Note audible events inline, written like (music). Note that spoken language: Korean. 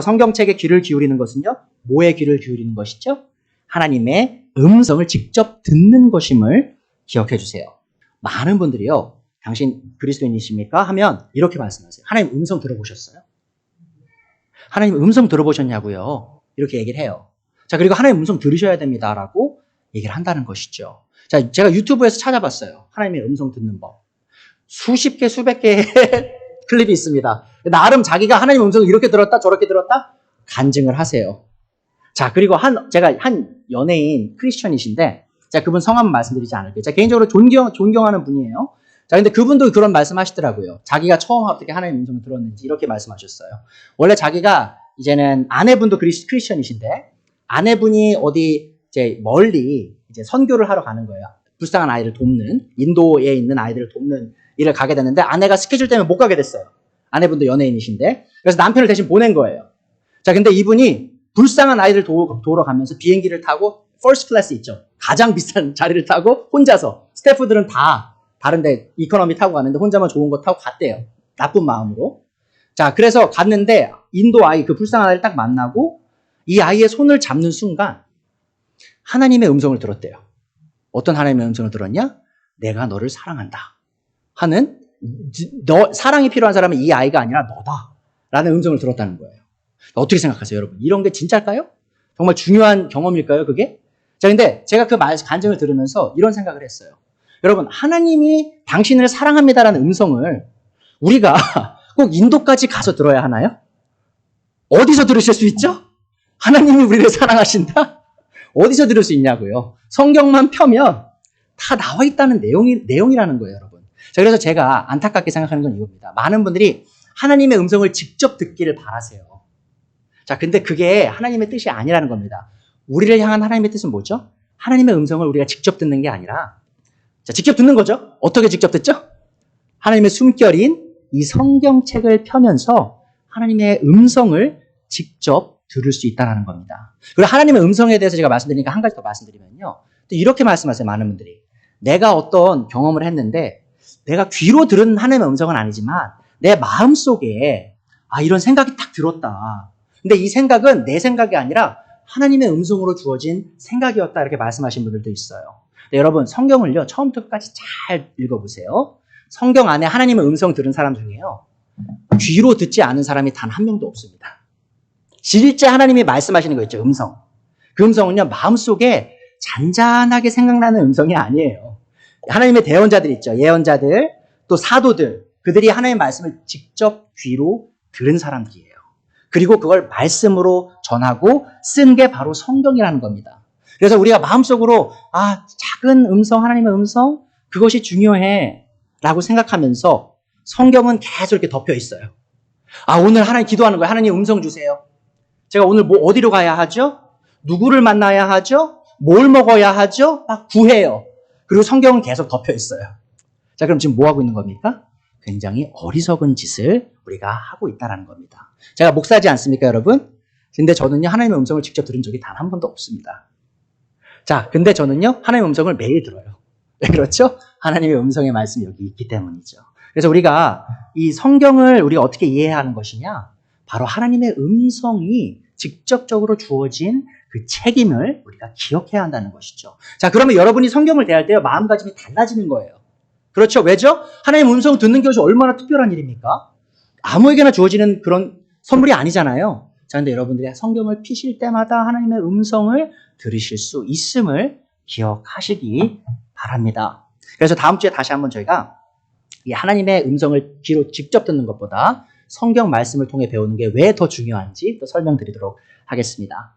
성경책에 귀를 기울이는 것은요, 뭐에 귀를 기울이는 것이죠? 하나님의 음성을 직접 듣는 것임을 기억해 주세요. 많은 분들이요, 당신 그리스도인이십니까? 하면 이렇게 말씀하세요. 하나님 음성 들어보셨어요? 하나님 음성 들어보셨냐고요? 이렇게 얘기를 해요. 자, 그리고 하나님 음성 들으셔야 됩니다 라고 얘기를 한다는 것이죠. 자, 제가 유튜브에서 찾아봤어요. 하나님의 음성 듣는 법. 수십 개, 수백 개의 (laughs) 클립이 있습니다. 나름 자기가 하나님 음성을 이렇게 들었다, 저렇게 들었다 간증을 하세요. 자, 그리고 한, 제가 한 연예인 크리스천이신데, 자, 그분 성함은 말씀드리지 않을게요. 제가 개인적으로 존경, 존경하는 분이에요. 자, 근데 그분도 그런 말씀 하시더라고요. 자기가 처음 어떻게 하나님 음성을 들었는지 이렇게 말씀하셨어요. 원래 자기가 이제는 아내분도 크리스, 크리스천이신데, 아내분이 어디 이제 멀리 이제 선교를 하러 가는 거예요. 불쌍한 아이를 돕는, 인도에 있는 아이들을 돕는 일을 가게 됐는데, 아내가 스케줄 때문에 못 가게 됐어요. 아내분도 연예인이신데. 그래서 남편을 대신 보낸 거예요. 자, 근데 이분이 불쌍한 아이들 도, 도러 가면서 비행기를 타고 퍼스트 클래스 있죠. 가장 비싼 (laughs) 자리를 타고 혼자서 스태프들은 다 다른데 이코노미 타고 가는데 혼자만 좋은 거 타고 갔대요. 나쁜 마음으로. 자, 그래서 갔는데 인도 아이 그 불쌍한 아이를 딱 만나고 이 아이의 손을 잡는 순간 하나님의 음성을 들었대요. 어떤 하나님의 음성을 들었냐? 내가 너를 사랑한다. 하는 너 사랑이 필요한 사람은 이 아이가 아니라 너다. 라는 음성을 들었다는 거예요. 어떻게 생각하세요, 여러분? 이런 게 진짜일까요? 정말 중요한 경험일까요, 그게? 자, 근데 제가 그 말, 간증을 들으면서 이런 생각을 했어요. 여러분, 하나님이 당신을 사랑합니다라는 음성을 우리가 (laughs) 꼭 인도까지 가서 들어야 하나요? 어디서 들으실 수 있죠? 하나님이 우리를 사랑하신다? 어디서 들을 수 있냐고요? 성경만 펴면 다 나와 있다는 내용이, 내용이라는 거예요, 여러분. 자, 그래서 제가 안타깝게 생각하는 건 이겁니다. 많은 분들이 하나님의 음성을 직접 듣기를 바라세요. 자, 근데 그게 하나님의 뜻이 아니라는 겁니다. 우리를 향한 하나님의 뜻은 뭐죠? 하나님의 음성을 우리가 직접 듣는 게 아니라, 자, 직접 듣는 거죠? 어떻게 직접 듣죠? 하나님의 숨결인 이 성경책을 펴면서 하나님의 음성을 직접 들을 수 있다는 겁니다. 그리고 하나님의 음성에 대해서 제가 말씀드리니까 한 가지 더 말씀드리면요. 또 이렇게 말씀하세요, 많은 분들이. 내가 어떤 경험을 했는데, 내가 귀로 들은 하나님의 음성은 아니지만, 내 마음 속에, 아, 이런 생각이 딱 들었다. 근데 이 생각은 내 생각이 아니라 하나님의 음성으로 주어진 생각이었다. 이렇게 말씀하신 분들도 있어요. 근데 여러분, 성경을요, 처음부터 끝까지 잘 읽어보세요. 성경 안에 하나님의 음성 들은 사람 중에요. 귀로 듣지 않은 사람이 단 한 명도 없습니다. 실제 하나님이 말씀하시는 거 있죠, 음성. 그 음성은요, 마음 속에 잔잔하게 생각나는 음성이 아니에요. 하나님의 대언자들 있죠. 예언자들, 또 사도들, 그들이 하나님의 말씀을 직접 귀로 들은 사람들이에요. 그리고 그걸 말씀으로 전하고 쓴 게 바로 성경이라는 겁니다. 그래서 우리가 마음속으로, 아, 작은 음성, 하나님의 음성, 그것이 중요해. 라고 생각하면서 성경은 계속 이렇게 덮여 있어요. 아, 오늘 하나님 기도하는 거예요. 하나님 음성 주세요. 제가 오늘 뭐 어디로 가야 하죠? 누구를 만나야 하죠? 뭘 먹어야 하죠? 막 구해요. 그리고 성경은 계속 덮여 있어요. 자, 그럼 지금 뭐 하고 있는 겁니까? 굉장히 어리석은 짓을 우리가 하고 있다는 겁니다. 제가 목사지 않습니까, 여러분? 근데 저는요, 하나님의 음성을 직접 들은 적이 단 한 번도 없습니다. 자, 근데 저는요, 하나님의 음성을 매일 들어요. (laughs) 왜 그렇죠? 하나님의 음성의 말씀이 여기 있기 때문이죠. 그래서 우리가 이 성경을 우리가 어떻게 이해해야 하는 것이냐? 바로 하나님의 음성이 직접적으로 주어진 그 책임을 우리가 기억해야 한다는 것이죠. 자, 그러면 여러분이 성경을 대할 때요, 마음가짐이 달라지는 거예요. 그렇죠? 왜죠? 하나님의 음성을 듣는 것이 얼마나 특별한 일입니까? 아무에게나 주어지는 그런 선물이 아니잖아요. 자, 근데 여러분들이 성경을 피실 때마다 하나님의 음성을 들으실 수 있음을 기억하시기 바랍니다. 그래서 다음 주에 다시 한번 저희가 이 하나님의 음성을 귀로 직접 듣는 것보다 성경 말씀을 통해 배우는 게 왜 더 중요한지 또 설명드리도록 하겠습니다.